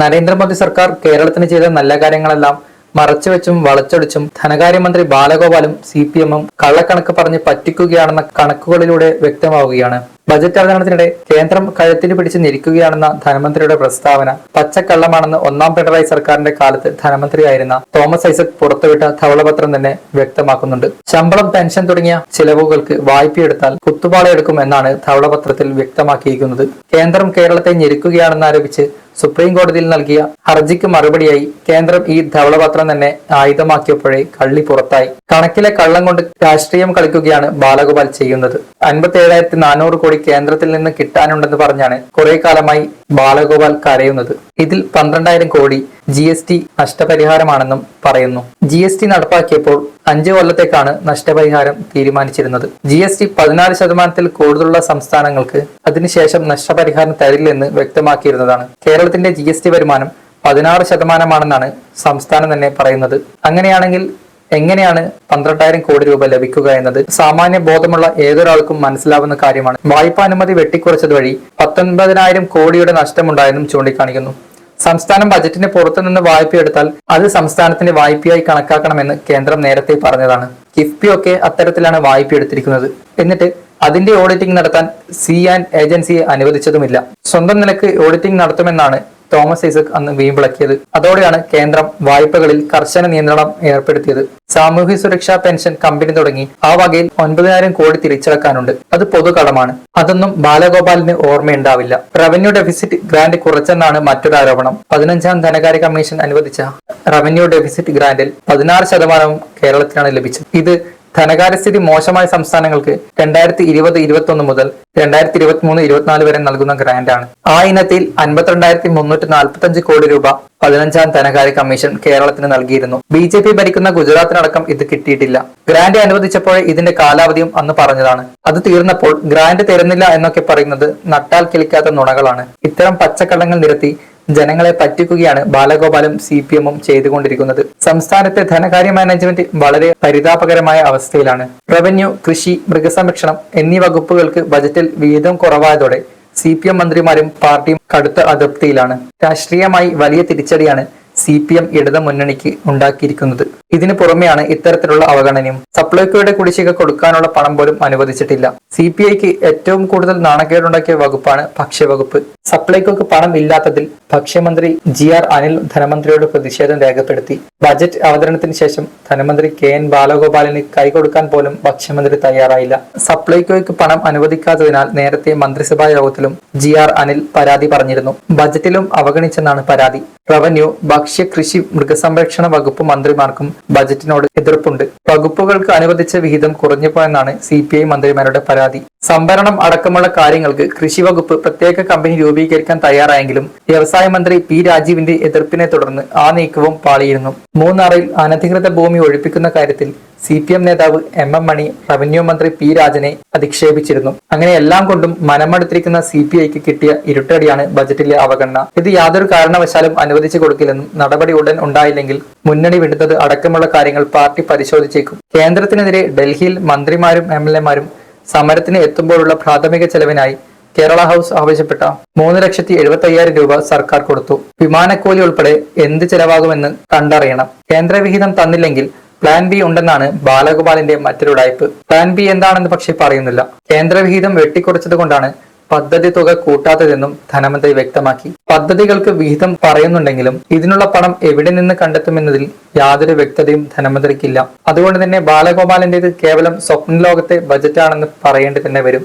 നരേന്ദ്രമോദി സർക്കാർ കേരളത്തിന് ചെയ്ത നല്ല കാര്യങ്ങളെല്ലാം മറച്ചുവെച്ചും വളച്ചൊടിച്ചും ധനകാര്യമന്ത്രി ബാലഗോപാലും സി പി എമ്മും കള്ളക്കണക്ക് പറഞ്ഞ് പറ്റിക്കുകയാണെന്ന കണക്കുകളിലൂടെ വ്യക്തമാവുകയാണ്. ബജറ്റ് അവതരണത്തിനിടെ കേന്ദ്രം കഴുത്തിന് പിടിച്ച് ഞെരിക്കുകയാണെന്ന ധനമന്ത്രിയുടെ പ്രസ്താവന പച്ചക്കള്ളമാണെന്ന് ഒന്നാം പിണറായി സർക്കാരിന്റെ കാലത്ത് ധനമന്ത്രിയായിരുന്ന തോമസ് ഐസക് പുറത്തുവിട്ട ധവളപത്രം തന്നെ വ്യക്തമാക്കുന്നുണ്ട്. ശമ്പളം പെൻഷൻ തുടങ്ങിയ ചിലവുകൾക്ക് വായ്പയെടുത്താൽ കുത്തുപാളയെടുക്കും എന്നാണ് ധവളപത്രത്തിൽ വ്യക്തമാക്കിയിരിക്കുന്നത്. കേന്ദ്രം കേരളത്തെ ഞെരുക്കുകയാണെന്ന് ആരോപിച്ച് സുപ്രീം കോടതിയിൽ നൽകിയ ഹർജിക്ക് മറുപടിയായി കേന്ദ്രം ഈ ധവളപത്രം തന്നെ ആയുധമാക്കിയപ്പോഴേ കള്ളി പുറത്തായി. കണക്കിലെ കള്ളം കൊണ്ട് രാഷ്ട്രീയം കളിക്കുകയാണ് ബാലഗോപാൽ ചെയ്യുന്നത്. അൻപത്തി ഏഴായിരത്തി നാനൂറ് കോടി കേന്ദ്രത്തിൽ നിന്ന് കിട്ടാനുണ്ടെന്ന് പറഞ്ഞാണ് കുറെ കാലമായി ബാലഗോപാൽ കരയുന്നത്. ഇതിൽ പന്ത്രണ്ടായിരം കോടി ജി എസ് ടി നഷ്ടപരിഹാരമാണെന്നും പറയുന്നു. ജി എസ് ടി നടപ്പാക്കിയപ്പോൾ അഞ്ച് കൊല്ലത്തേക്കാണ് നഷ്ടപരിഹാരം തീരുമാനിച്ചിരുന്നത്. ജി എസ് ടി പതിനാല് ശതമാനത്തിൽ കൂടുതലുള്ള സംസ്ഥാനങ്ങൾക്ക് അതിനുശേഷം നഷ്ടപരിഹാരം തരില്ലെന്ന് വ്യക്തമാക്കിയിരുന്നതാണ്. കേരളത്തിന്റെ ജി എസ് ടി വരുമാനം പതിനാറ് ശതമാനമാണെന്നാണ് സംസ്ഥാനം തന്നെ പറയുന്നത്. അങ്ങനെയാണെങ്കിൽ എങ്ങനെയാണ് പന്ത്രണ്ടായിരം കോടി രൂപ ലഭിക്കുക എന്നത് സാമാന്യ ബോധമുള്ള ഏതൊരാൾക്കും മനസ്സിലാവുന്ന കാര്യമാണ്. വായ്പാനുമതി വെട്ടിക്കുറച്ചത് വഴി പത്തൊൻപതിനായിരം കോടിയുടെ നഷ്ടമുണ്ടായെന്നും ചൂണ്ടിക്കാണിക്കുന്നു. സംസ്ഥാനം ബജറ്റിന് പുറത്തുനിന്ന് വായ്പയെടുത്താൽ അത് സംസ്ഥാനത്തിന്റെ വായ്പയായി കണക്കാക്കണമെന്ന് കേന്ദ്രം നേരത്തെ പറഞ്ഞതാണ്. കിഫ്ബി ഒക്കെ അത്തരത്തിലാണ് വായ്പ എടുത്തിരിക്കുന്നത്. എന്നിട്ട് അതിന്റെ ഓഡിറ്റിംഗ് നടത്താൻ സി ആൻഡ് ഏജൻസിയെ അനുവദിച്ചതുമില്ല. സ്വന്തം നിലയ്ക്ക് ഓഡിറ്റിംഗ് നടത്തുമെന്നാണ് തോമസ് ഐസക് അന്ന് വീമ്പിളക്കിയത് അതോടെയാണ് കേന്ദ്രം വായ്പകളിൽ കർശന നിയന്ത്രണം ഏർപ്പെടുത്തിയത്. സാമൂഹ്യ സുരക്ഷാ പെൻഷൻ കമ്പനി തുടങ്ങി ആ വകയിൽ ഒൻപതിനായിരം കോടി തിരിച്ചടക്കാനുണ്ട്. അത് പൊതുകടമാണ്. അതൊന്നും ബാലഗോപാലിന് ഓർമ്മയുണ്ടാവില്ല. റവന്യൂ ഡെഫിസിറ്റ് ഗ്രാന്റ് കുറച്ചെന്നാണ് മറ്റൊരു ആരോപണം. പതിനഞ്ചാം ധനകാര്യ കമ്മീഷൻ അനുവദിച്ച റവന്യൂ ഡെഫിസിറ്റ് ഗ്രാന്റിൽ പതിനാറ് ശതമാനവും കേരളത്തിനാണ് ലഭിച്ചത്. ഇത് ധനകാര്യസ്ഥിതി മോശമായ സംസ്ഥാനങ്ങൾക്ക് രണ്ടായിരത്തി ഇരുപത് ഇരുപത്തി ഒന്ന് മുതൽ രണ്ടായിരത്തി ഇരുപത്തി മൂന്ന് ഇരുപത്തിനാല് വരെ നൽകുന്ന ഗ്രാന്റാണ് ആ ഇനത്തിൽ അൻപത്തിരണ്ടായിരത്തി മുന്നൂറ്റി നാൽപ്പത്തി അഞ്ച് കോടി രൂപ പതിനഞ്ചാം ധനകാര്യ കമ്മീഷൻ കേരളത്തിന് നൽകിയിരുന്നു. ബി ജെ പി ഭരിക്കുന്ന ഗുജറാത്തിനടക്കം ഇത് കിട്ടിയിട്ടില്ല. ഗ്രാന്റ് അനുവദിച്ചപ്പോഴേ ഇതിന്റെ കാലാവധിയും അന്ന് പറഞ്ഞതാണ്. അത് തീർന്നപ്പോൾ ഗ്രാന്റ് തരുന്നില്ല എന്നൊക്കെ പറയുന്നത് നട്ടാൽ കിളിക്കാത്ത നുണകളാണ്. ഇത്തരം പച്ചക്കള്ളങ്ങൾ നിരത്തി ജനങ്ങളെ പറ്റിക്കുകയാണ് ബാലഗോപാലും സി പി എമ്മും ചെയ്തുകൊണ്ടിരിക്കുന്നത്. സംസ്ഥാനത്തെ ധനകാര്യ മാനേജ്മെന്റ് വളരെ പരിതാപകരമായ അവസ്ഥയിലാണ്. റവന്യൂ കൃഷി മൃഗസംരക്ഷണം എന്നീ വകുപ്പുകൾക്ക് ബജറ്റിൽ വീതം കുറവായതോടെ സി പി എം മന്ത്രിമാരും പാർട്ടിയും കടുത്ത അതൃപ്തിയിലാണ്. രാഷ്ട്രീയമായി വലിയ തിരിച്ചടിയാണ് സി പി എം ഇടത് മുന്നണിക്ക് ഉണ്ടാക്കിയിരിക്കുന്നത്. ഇതിനു പുറമെയാണ് ഇത്തരത്തിലുള്ള അവഗണനയും. സപ്ലൈകോയുടെ കുടിശ്ശിക കൊടുക്കാനുള്ള പണം പോലും അനുവദിച്ചിട്ടില്ല. സി പി ഐക്ക് ഏറ്റവും കൂടുതൽ നാണക്കേടുണ്ടാക്കിയ വകുപ്പാണ് ഭക്ഷ്യവകുപ്പ്. സപ്ലൈകോക്ക് പണം ഇല്ലാത്തതിൽ ഭക്ഷ്യമന്ത്രി ജി ആർ അനിൽ ധനമന്ത്രിയോട് പ്രതിഷേധം രേഖപ്പെടുത്തി. ബജറ്റ് അവതരണത്തിന് ശേഷം ധനമന്ത്രി കെ എൻ ബാലഗോപാലിന് കൈകൊടുക്കാൻ പോലും ഭക്ഷ്യമന്ത്രി തയ്യാറായില്ല. സപ്ലൈകോയ്ക്ക് പണം അനുവദിക്കാത്തതിനാൽ നേരത്തെ മന്ത്രിസഭാ യോഗത്തിലും ജി ആർ അനിൽ പരാതി പറഞ്ഞിരുന്നു. ബജറ്റിലും അവഗണിച്ചെന്നാണ് പരാതി. റവന്യൂ ഭക്ഷ്യ കൃഷി മൃഗസംരക്ഷണ വകുപ്പ് മന്ത്രിമാർക്കും ബജറ്റിനോട് എതിർപ്പുണ്ട്. വകുപ്പുകൾക്ക് അനുവദിച്ച വിഹിതം കുറഞ്ഞു പോയെന്നാണ് സി പി ഐ മന്ത്രിമാരുടെ പരാതി. സംഭരണം അടക്കമുള്ള കാര്യങ്ങൾക്ക് കൃഷി വകുപ്പ് പ്രത്യേക കമ്പനി രൂപീകരിക്കാൻ തയ്യാറായെങ്കിലും വ്യവസായ മന്ത്രി പി രാജീവിന്റെ എതിർപ്പിനെ തുടർന്ന് ആ നീക്കവും പാളിയിരുന്നു. മൂന്നാറിൽ അനധികൃത ഭൂമി ഒഴിപ്പിക്കുന്ന കാര്യത്തിൽ സി പി എം നേതാവ് എം എം മണി റവന്യൂ മന്ത്രി പി രാജനെ അധിക്ഷേപിച്ചിരുന്നു. അങ്ങനെ എല്ലാം കൊണ്ടും മനമടുത്തിരിക്കുന്ന സി പി ഐക്ക് കിട്ടിയ ഇരുട്ടടിയാണ് ബജറ്റിലെ അവഗണന. ഇത് യാതൊരു കാരണവശാലും അനുവദിച്ചു കൊടുക്കില്ലെന്നും നടപടി ഉടൻ ഉണ്ടായില്ലെങ്കിൽ മുന്നണി വിടുന്നത് അടക്കമുള്ള കാര്യങ്ങൾ പാർട്ടി പരിശോധിച്ചേക്കും. കേന്ദ്രത്തിനെതിരെ ഡൽഹിയിൽ മന്ത്രിമാരും എം എൽ എമാരും സമരത്തിന് എത്തുമ്പോഴുള്ള പ്രാഥമിക ചെലവിനായി കേരള ഹൗസ് ആവശ്യപ്പെട്ട മൂന്ന് ലക്ഷത്തി എഴുപത്തി അയ്യായിരം രൂപ സർക്കാർ കൊടുത്തു. വിമാനക്കൂലി ഉൾപ്പെടെ എന്ത് ചെലവാകുമെന്ന് കണ്ടറിയണം. കേന്ദ്രവിഹിതം തന്നില്ലെങ്കിൽ പ്ലാൻ ബി ഉണ്ടെന്നാണ് ബാലഗോപാലിന്റെ മറ്റൊരു ഉടായ്പ്. പ്ലാൻ ബി എന്താണെന്ന് പക്ഷേ പറയുന്നില്ല. കേന്ദ്രവിഹിതം വെട്ടിക്കുറച്ചത് കൊണ്ടാണ് പദ്ധതി തുക കൂട്ടാത്തതെന്നും ധനമന്ത്രി വ്യക്തമാക്കി. പദ്ധതികൾക്ക് വിഹിതം പറയുന്നുണ്ടെങ്കിലും ഇതിനുള്ള പണം എവിടെ നിന്ന് കണ്ടെത്തുമെന്നതിൽ യാതൊരു വ്യക്തതയും ധനമന്ത്രിക്കില്ല. അതുകൊണ്ട് തന്നെ ബാലഗോപാലിന്റേത് കേവലം സ്വപ്ന ലോകത്തെ ബജറ്റാണെന്ന് പറയേണ്ടി തന്നെ വരും.